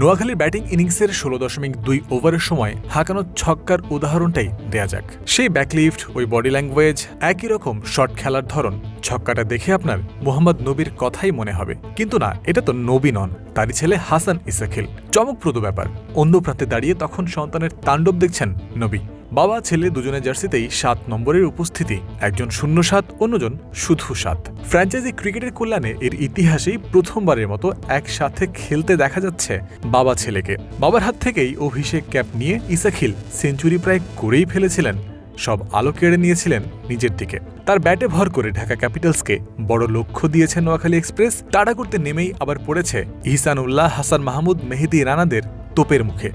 নোয়াখালীর ব্যাটিং ইনিংসের ষোলো দশমিক দুই ওভারের সময় হাঁকানো ছক্কার উদাহরণটাই দেয়া যাক। সেই ব্যাকলিফট, ওই বডি ল্যাঙ্গুয়েজ, একই রকম শট খেলার ধরন, ছক্কাটা দেখে আপনার মোহাম্মদ নবীর কথাই মনে হবে। কিন্তু না, এটা তো নবী নন, তারই ছেলে হাসান ইসাখিল। চমকপ্রদ ব্যাপার। অন্য প্রান্তে দাঁড়িয়ে তখন সন্তানের তাণ্ডব দেখছেন নবী। বাবা, ছেলে দুজনের জার্সিতেই সাত নম্বরের উপস্থিতি। একজন শূন্য সাত অন্যজন শুধু সাত ফ্র্যাঞ্চাইজি ক্রিকেটের কল্যাণে এর ইতিহাসেই প্রথমবারের মতো একসাথে খেলতে দেখা যাচ্ছে বাবা ছেলেকে। বাবার হাত থেকেই অভিষেক ক্যাপ নিয়ে ইসাখিল সেঞ্চুরি প্রায় করেই ফেলেছিলেন। সব আলো কেড়ে নিয়েছিলেন নিজের দিকে। তার ব্যাটে ভর করে ঢাকা ক্যাপিটালসকে বড় লক্ষ্য দিয়েছে নোয়াখালী এক্সপ্রেস। তাড়া করতে নেমেই আবার পড়েছে ইহসান উল্লাহ হাসান মাহমুদ, মেহেদি রানাদের তোপের মুখে।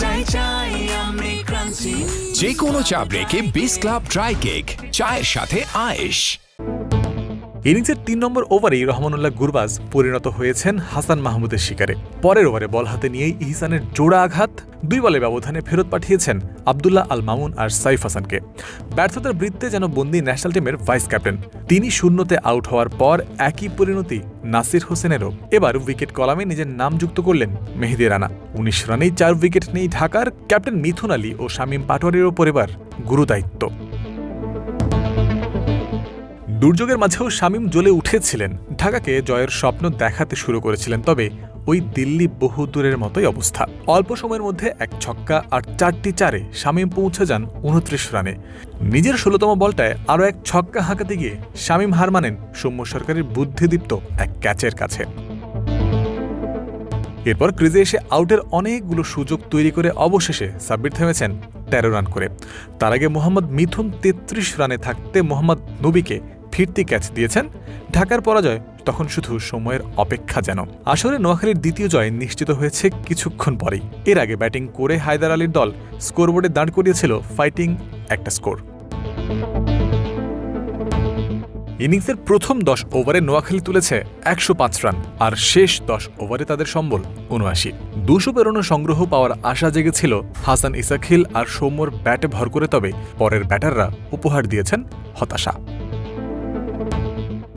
চাই চাই যে কোনো চা ব্রেকে বিস ক্লাব ড্রাই কেক চায়ের সাথে আয়েশ। ইনিংসের তিন নম্বর ওভারেই রহমানুল্লাহ গুরবাজ পরিণত হয়েছেন হাসান মাহমুদের শিকারে। পরের ওভারে বল হাতে নিয়েই ইহসানের জোড়া আঘাত, দুই বলে ব্যবধানে ফেরত পাঠিয়েছেন আবদুল্লাহ আল মামুন আর সাইফ হাসানকে। ব্যর্থতার বৃত্তে যেন বন্দি ন্যাশনাল টিমের ভাইস ক্যাপ্টেন। তিনি শূন্যতে আউট হওয়ার পর একই পরিণতি নাসির হোসেনেরও। এবার উইকেট কলামে নিজের নাম যুক্ত করলেন মেহেদি রানা। উনিশ রানেই চার উইকেট নেই ঢাকার ক্যাপ্টেন মিথুন আলী ও শামীম পাটোয়ারির ওপর এবার গুরুদায়িত্ব। দুর্যোগের মাঝেও শামীম জ্বলে উঠেছিলেন। ঢাকাকে জয়ের স্বপ্ন দেখাতে শুরু করেছিলেন, তবে ওই দিল্লি বহু দূরের মতোই অবস্থা। অল্প সময়ের মধ্যে এক ছক্কা আর চারটি চারে শামীম পৌঁছে যান উনত্রিশ রানে। নিজের ষোলোতম বলটায় আরও এক ছক্কা হাঁকাতে গিয়ে শামীম হার মানেন সৌম্য সরকারের বুদ্ধিদীপ্ত এক ক্যাচের কাছে। এরপর ক্রিজে এসে আউটের অনেকগুলো সুযোগ তৈরি করে অবশেষে সাব্বির থেমেছেন তেরো রান করে। তার আগে মোহাম্মদ মিথুন তেত্রিশ রানে থাকতে মোহাম্মদ নবীকে ফিরতি ক্যাচ দিয়েছেন ঢাকার পরাজয়, তখন শুধু সময়ের অপেক্ষা যেন। আসলে নোয়াখালীর দ্বিতীয় জয় নিশ্চিত হয়েছে কিছুক্ষণ পরেই। এর আগে ব্যাটিং করে হায়দার আলীর দল স্কোরবোর্ডে দাঁড় করিয়েছিল ফাইটিং একটা স্কোর। ইনিংসের প্রথম দশ ওভারে নোয়াখালী তুলেছে একশো পাঁচ রান, আর শেষ দশ ওভারে তাদের সম্বল উনআশি। দুশো পেরোনো সংগ্রহ পাওয়ার আশা জেগেছিল হাসান ইসাখিল আর সৌম্যর ব্যাটে ভর করে, তবে পরের ব্যাটাররা উপহার দিয়েছেন হতাশা।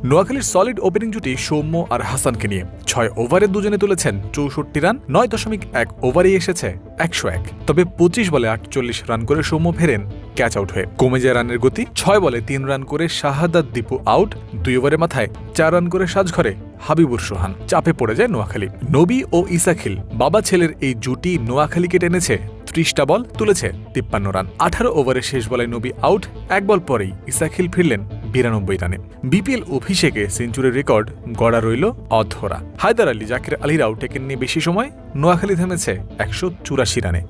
নোয়াখালীর সলিড ওপেনিং জুটি সৌম্য আর হাসানকে নিয়ে ছয় ওভারে দুজনে তুলেছেন চৌষট্টি রান, নয় দশমিক এক ওভারেই এসেছে একশো এক। তবে পঁচিশ বলে আটচল্লিশ রান করে সৌম্য ফেরেন ক্যাচ আউট হয়ে। কমে যায় রানের গতি, ছয় বলে তিন রান করে শাহাদাত দীপু আউট দুই ওভারে মাথায় চার রান করে সাজঘরে হাবিবুর সোহান। চাপে পড়ে যায় নোয়াখালী। নবী ও ইসাখিল, বাবা ছেলের এই জুটি নোয়াখালীকে টেনেছে, ত্রিশটা বল তুলেছে তিপ্পান্ন রান। আঠারো ওভারে শেষ বলে নবী আউট এক বল পরেই ইসাখিল ফিরলেন বিরানব্বই রানে। বিপিএল অভিষেকে সেঞ্চুরির রেকর্ড গড়া রইল অধরা। হায়দার আলী, জাকির আলীরাও টেকেননি বেশি সময়। নোয়াখালী থেমেছে একশো চুরাশি রানে।